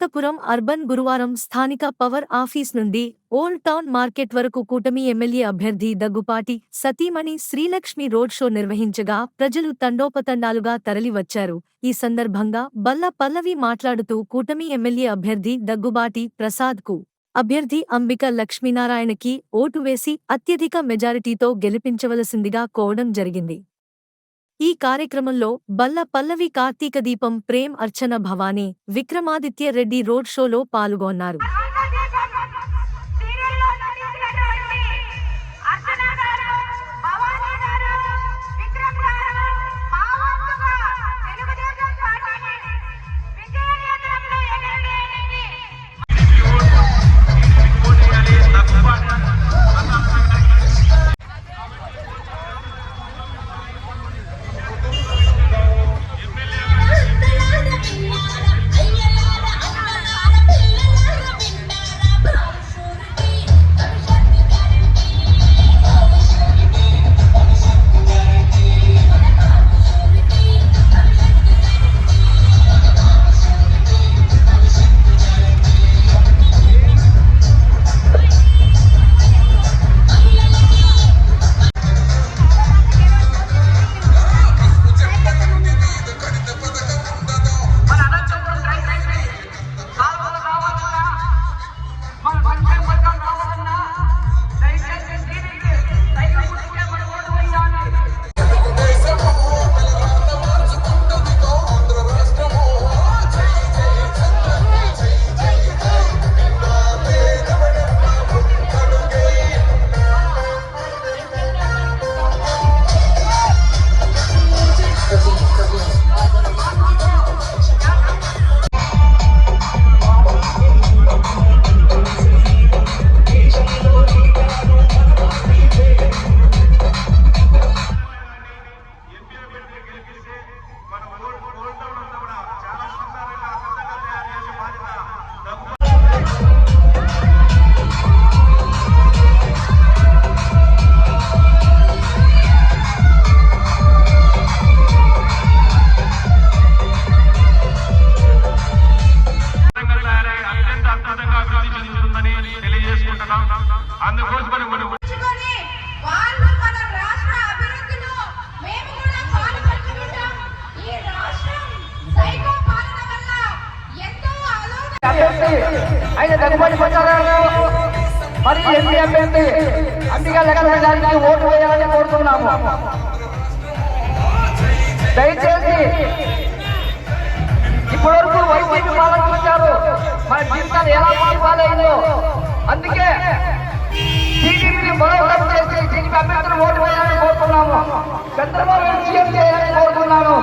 Anantapuram urban గురువారం స్థానిక power office నుండి ఓల్డ్ టౌన్ మార్కెట్ వరకు కూటమి ఎమ్మెల్యే అభ్యర్థి దగ్గుపాటి సతీమణి శ్రీలక్ష్మి రోడ్ షో నిర్వహించగా ప్రజలు తండోపతండాలుగా తరలివచ్చారు. ఈ సందర్భంగా బల్ల పల్లవి మాట్లాడుతూ కూటమి ఎమ్మెల్యే అభ్యర్థి దగ్గుబాటి ప్రసాద్కు అభ్యర్థి అంబిక లక్ష్మీనారాయణకి ఓటు వేసి అత్యధిక మెజారిటీతో గెలిపించవలసిందిగా కోవడం జరిగింది. ఈ కార్యక్రమంలో బల్ల పల్లవి కార్తీక దీపం ప్రేమ్ అర్చన భవానీ విక్రమాదిత్య రెడ్డి రోడ్ షోలో పాల్గొన్నారు. అభ్యర్థి ఆయన దగ్గుబాటి ప్రచారాలు మరి ఎంపీ అభ్యర్థి అంబికా గారికి ఓటు వేయాలని కోరుతున్నాము. దయచేసి ఇప్పటివరకు వైసీపీ పాలన చూశారు మన జీవితాలు ఎలా పాలైందో అందుకే టీడీపీని బలోపేతం చేసి టీడీపీ అభ్యర్థులు ఓటు వేయాలని కోరుతున్నాము. చంద్రబాబు సీఎం చేయాలని కోరుతున్నాను.